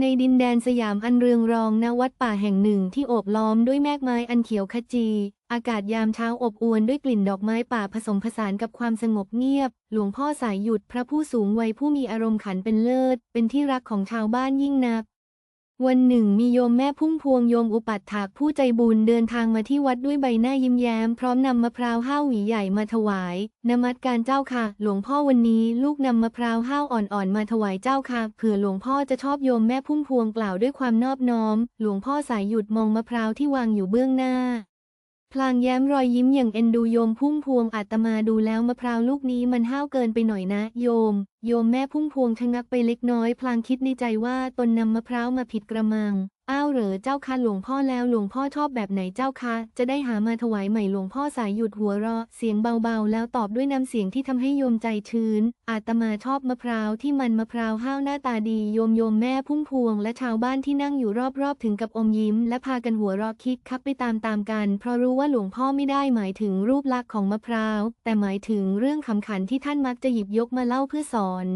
ในดินแดนสยามอันเรืองรองณวัดป่าแห่งหนึ่งที่โอบล้อมด้วยแมกไม้อันเขียวขจี อากาศยามเช้าอบอวลด้วยกลิ่นดอกไม้ป่าผสมผสานกับความสงบเงียบ หลวงพ่อสายหยุดพระผู้สูงวัยผู้มีอารมณ์ขันเป็นเลิศ เป็นที่รักของชาวบ้านยิ่งนัก วันหนึ่งมีโยมแม่พุ่มพวงโยมอุปัฏฐากผู้ใจบุญเดินทางมาที่วัดด้วยใบหน้ายิ้มแย้ม พร้อมนำมะพร้าวห้าวหวีใหญ่มาถวาย นมัสการเจ้าค่ะ หลวงพ่อวันนี้ลูกนำมะพร้าวห้าวอ่อนๆมาถวายเจ้าค่ะเผื่อหลวงพ่อจะชอบโยมแม่พุ่มพวงกล่าวด้วยความนอบน้อม หลวงพ่อสายหยุดมองมะพร้าวที่วางอยู่เบื้องหน้า ลางแย้มรอยยิ้มอย่างเอ็นดูโยมพุ่มพวงอาตมาดูแล้วมะพร้าวลูกนี้มันห้าวเกินไปหน่อยนะ โยม โยมแม่พุ่มพวงชะงักไปเล็กน้อย พลางคิดในใจว่าตนนำมะพร้าวมาผิดกระมัง อ้าวเหรอเจ้าค่ะหลวงพ่อแล้วหลวงพ่อชอบแบบไหนเจ้าคะ จะได้หามาถวายใหม่หลวงพ่อสายหยุดหัวเราะเสียงเบาๆ แล้วตอบด้วยน้ำเสียงที่ทำให้โยมใจชื้น อาตมาชอบมะพร้าวที่มันมะพร้าวห้าวหน้าตาดีโยมโยมแม่พุ่มพวง และชาวบ้านที่นั่งอยู่รอบๆ ถึงกับอมยิ้ม และพากันหัวเราะคิกคักไปตามๆกัน เพราะรู้ว่าหลวงพ่อไม่ได้หมายถึงรูปลักษณ์ของมะพร้าวแต่หมายถึงเรื่องขำขันที่ท่านมักจะหยิบยกมาเล่าเพื่อสอน